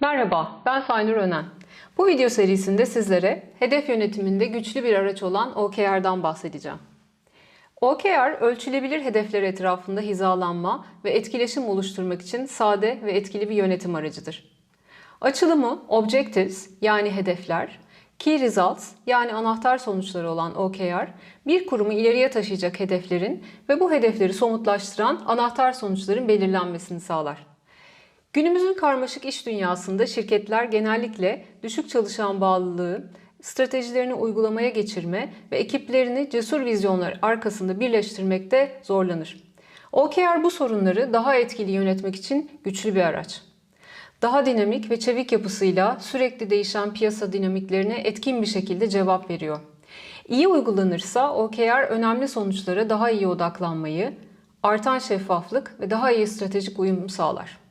Merhaba, ben Saynur Önen. Bu video serisinde sizlere hedef yönetiminde güçlü bir araç olan OKR'dan bahsedeceğim. OKR, ölçülebilir hedefler etrafında hizalanma ve etkileşim oluşturmak için sade ve etkili bir yönetim aracıdır. Açılımı Objectives yani hedefler, Key Results yani anahtar sonuçları olan OKR, bir kurumu ileriye taşıyacak hedeflerin ve bu hedefleri somutlaştıran anahtar sonuçların belirlenmesini sağlar. Günümüzün karmaşık iş dünyasında şirketler genellikle düşük çalışan bağlılığı, stratejilerini uygulamaya geçirme ve ekiplerini cesur vizyonlar arkasında birleştirmekte zorlanır. OKR bu sorunları daha etkili yönetmek için güçlü bir araç. Daha dinamik ve çevik yapısıyla sürekli değişen piyasa dinamiklerine etkin bir şekilde cevap veriyor. İyi uygulanırsa OKR önemli sonuçlara daha iyi odaklanmayı, artan şeffaflık ve daha iyi stratejik uyum sağlar.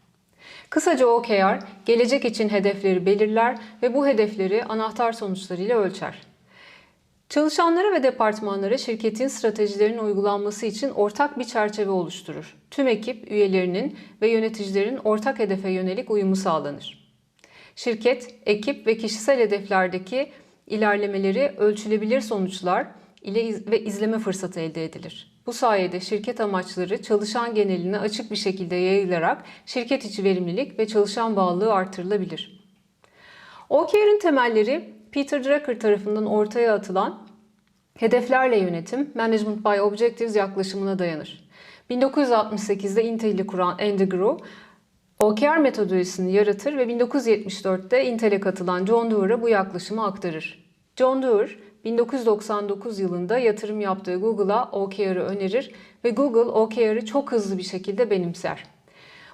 Kısaca OKR, gelecek için hedefleri belirler ve bu hedefleri anahtar sonuçlarıyla ölçer. Çalışanlara ve departmanlara şirketin stratejilerinin uygulanması için ortak bir çerçeve oluşturur. Tüm ekip üyelerinin ve yöneticilerin ortak hedefe yönelik uyumu sağlanır. Şirket, ekip ve kişisel hedeflerdeki ilerlemeleri ölçülebilir sonuçlar ile iz- ve izleme fırsatı elde edilir. Bu sayede şirket amaçları çalışan geneline açık bir şekilde yayılarak şirket içi verimlilik ve çalışan bağlılığı artırılabilir. OKR'ın temelleri Peter Drucker tarafından ortaya atılan hedeflerle yönetim, Management by Objectives yaklaşımına dayanır. 1968'de Intel'i kuran Andy Grove, OKR metodolojisini yaratır ve 1974'te Intel'e katılan John Doerr'a bu yaklaşımı aktarır. John Doerr, 1999 yılında yatırım yaptığı Google'a OKR'ı önerir ve Google OKR'ı çok hızlı bir şekilde benimser.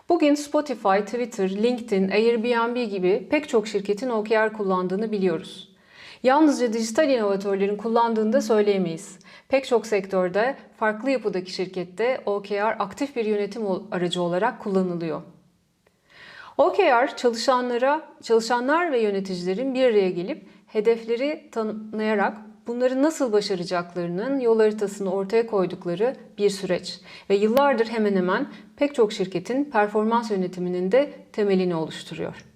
Bugün Spotify, Twitter, LinkedIn, Airbnb gibi pek çok şirketin OKR kullandığını biliyoruz. Yalnızca dijital inovatörlerin kullandığını da söyleyemeyiz. Pek çok sektörde farklı yapıdaki şirkette OKR aktif bir yönetim aracı olarak kullanılıyor. OKR çalışanlara, çalışanlar ve yöneticilerin bir araya gelip hedefleri tanımlayarak bunları nasıl başaracaklarının yol haritasını ortaya koydukları bir süreç ve yıllardır hemen hemen pek çok şirketin performans yönetiminin de temelini oluşturuyor.